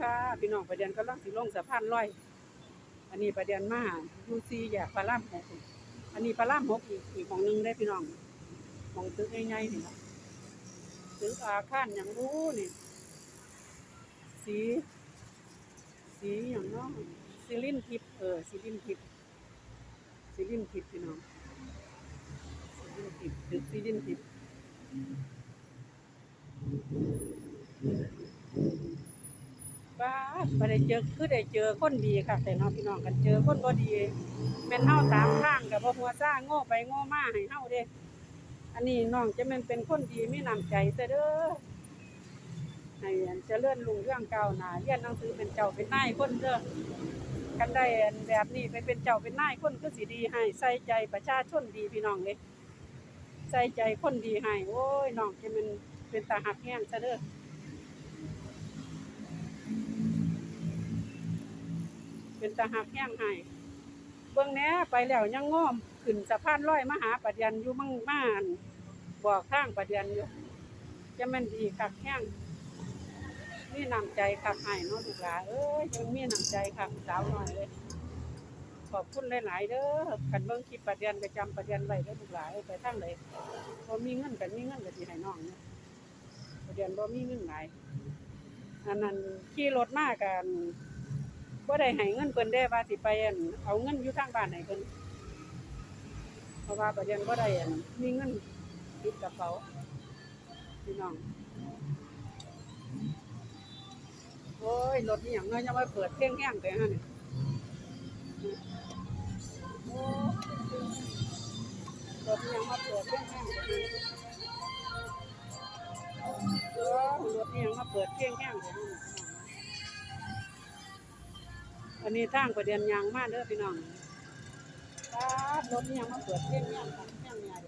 ค่ะ พี่น้องประเด็นกำลังสิลงสะพานลอย อันนี้ประเด็นมาอยู่ซีแยกพระรามหกอันนี้พระรามหกอีกอีกของหนึงได้พี่น้องมองตึกใหญ่ๆนี่ล่ะตึกอาคารอย่างรู้นี่สี สีอย่างน้องซิลินทิพย์เออซิลินทิพย์ซิลินทิพย์พี่น้องซิลินทิพย์ตึกซิลินทิพย์ บ่ได้เจอคือได้เจอคนดีค่ะแต่น้องพี่น้องกันเจอคนบ่ดีแม่นเฮาตามทางก็บ่หัวซ่าโง่ไปโง่มาให้เฮาเด้อันนี้น้องจะแม่นเป็นคนดีมีน้ำใจซะเด้อให้อันเจริญรุ่งเรื่องก้าวหน้าเรียนหนังสือเป็นเจ้าเป็นนายคนเด้อกันได้แบบนี้ไปเป็นเจ้าเป็นนายคนคือสิดีให้ใส่ใจประชาชนดีพี่น้องเด้ใส่ใจคนดีให้โอ้ยน้องจะม่นเป็นตาหักแห้งซะเด้อ เป็นตาหักแห้งให้เบื้องแหน่ไปแล้วยังง้อมขึ้นสะพานลอยมาหาปัดยันอยู่มั่งม่านบอกทางปัดยันอยู่จะม่นดีคักแห้งมีน้ำใจคักให้เนาะลูกหลานเอ้ยยังมีนำใจคักสาวน้อยเลยขอบคุณหลายๆเด้อกันเบิ่งคลิปปัดยันก็จำปัดยันไว้เด้อลูกหลานเอ้ยไปทางไหนบ่มีเงินกันมีเงินก็สิให้น้องเนี่ยปัดยันบ่มีเงินไหลายอันนั้นขี่รถมากัน บ่ได้ให้เงินเพิ่นได้ว่าสิไปอันเอาเงินอยู่ทางบ้านให้เพิ่นเพราะว่าประเด็นบ่ได้อันมีเงินติดกระเป๋าพี่น้องโอ้ยรถนี่หยังน้อยยังไมาเปิดเพลงแห้งไปฮะนี่อ้ยรถนี่ยังมาเปิดเพลงแห้งไปฮะนี่อ้ยรถนี่ยังมาเปิดเพลงแห้งไปฮะ อันนี้ทางประเด็นยางมากเด้อพี่น้องครับรถนี่ยังมาเปิดเที่ยงยังเที่ยงใหญ่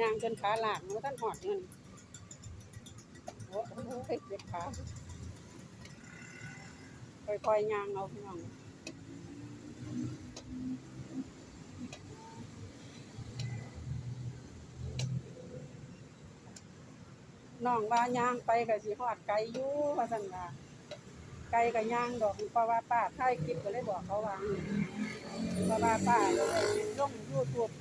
ยางจนขาหลากมันท่านหอดเงินโอ้โหเจ็บขาค่อยๆยางเอาพี่น้อง น้องว่าย่างไปก็สิฮอดไกลอยู่ว่าซั่นว่าไกลก็ย่างดอกเพราะว่าป้าถ่ายคลิปก็เลยบอกเขาว่าเพราะว่าป้าเลยลง YouTube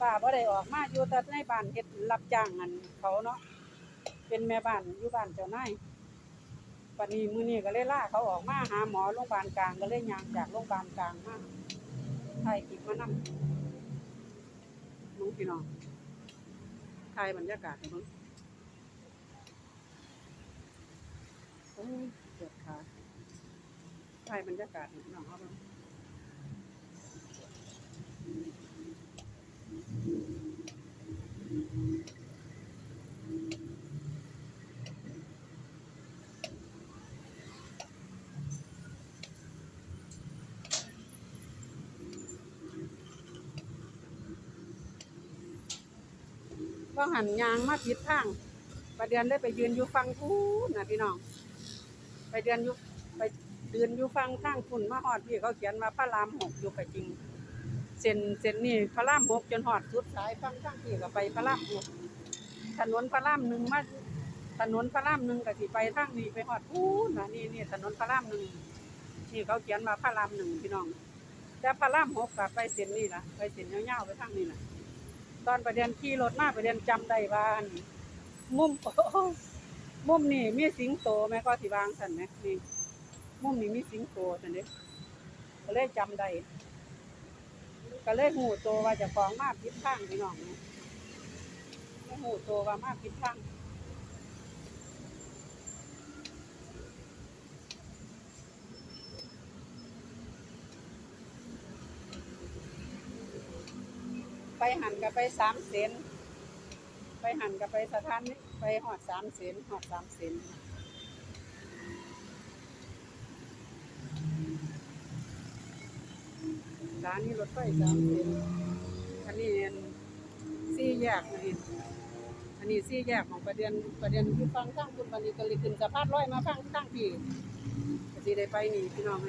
ป้าบ่ได้ออกมาอยู่แต่ในบ้านเฮ็ดรับจ้างอันเขาเนาะเป็นแม่บ้านอยู่บ้านเจ้านายปัดนี้มื้อนี้ก็เลยล่าเขาออกมาหาหมอโรงพยาบาลกลางก็เลยย่างจากโรงพยาบาลกลางมาถ่ายคลิปมานำน้องพี่น้องถ่ายบรรยากาศให้เบิ่ง โอ้ย เจ็บขาถ่บรรยากาศให้พี่น้องเขาบ้างว่าหันยางมาผิดทางประเดือนได้ไปยืนอยู่ฟังพูนะพี่น้อง ไปเดือนอยู่ไปเดือนอยู่ฟังทางฝุ่นมาฮอดพี่เขาเขียนว่าพระรามหกอยู่กับจริงเส้นเส้นนี้พระรามหกจนฮอดสุดสายฟังทางพี่ก็ไปพระรามหกถนนพระรามหนึ่งมาถนนพระรามหนึ่งก็สิไปทางนี้ไปฮอดพูนนะนี่นี่ถนนพระรามหนึ่งนี่เขาเขียนว่าพระรามหนึ่งพี่น้องแต่พระรามหกก็ไปเส้นนี้ล่ะไปเส้นยาวๆไปทางนี้นะตอนประเด็นขี่รถมาประเด็นจำได้ว่าอันมุม มุมนี่มีสิงโตแม่ก็สิวางสันไหมนี่มุมนี่มีสิงโตสันเด้ก็เลยจำได้ก็เลยหูโตว่าจะของมาผิดทางพี่น้องนะไม่หูโตว่ามาผิดทางไปหันกับไปสามเซนไปหันกับไปสถานนี้ ไปหอดสามเซนหอดสามเซนร้านนี้รถไฟสามเซนอันนี้อันสี่แยกนี่อันนี้สี่แยกของประเด็นประเด็นที่ฟังข้างคุณบันนี้ก็เลยขึ้นสะพานร้อยมาฟังข้างพี่ก็สิได้ไปนี่พี่น้องไหม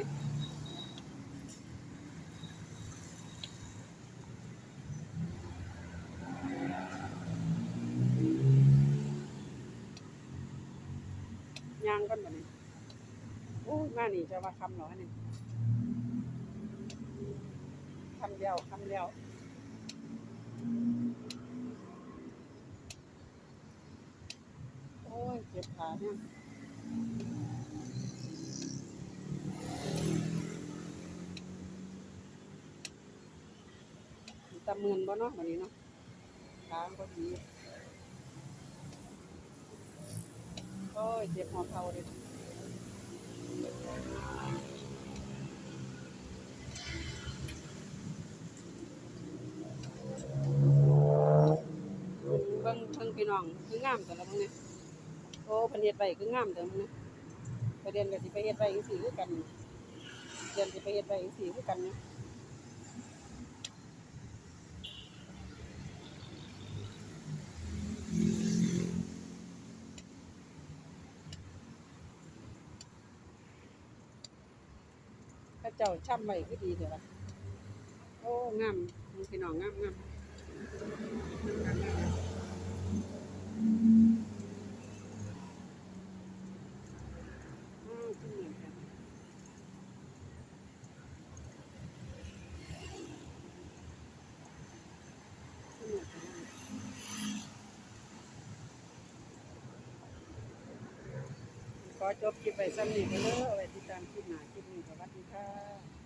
างก่อนบัดนี้โอ้ยมานี่จะว่าคำหรอนี่คำเดียวคำเดียวโอ้ยเจ็บขาเนี่ยตะมืนบ่เนาะบัดนี้เนาะขาบ่ดี โอ้ยเจ็บหัวเข่าเลยเบิ่งเบิ่งพี่น้องคืองามแต่ละมึงเนี่ยโอ้เพันเฮ็ดไว้คืองามแต่มึงเนี่ยประเด็นก็สิไปเฮ็ดไว้จังซี่คือกันเดือนสิไปเฮ็ดไว้จังซี่คือกันเนี่ย เจ้าช่ำไว้คือดีเด้อล่ะโอ้งามมึงพี่น้องงามงามงามงามอ้าวคือเหมือนกันขอจบคลิปไปซ้ำนี้กันเลยเอาไว้ามคลิปหน้าคลิปนี้สวัสดีค่ะ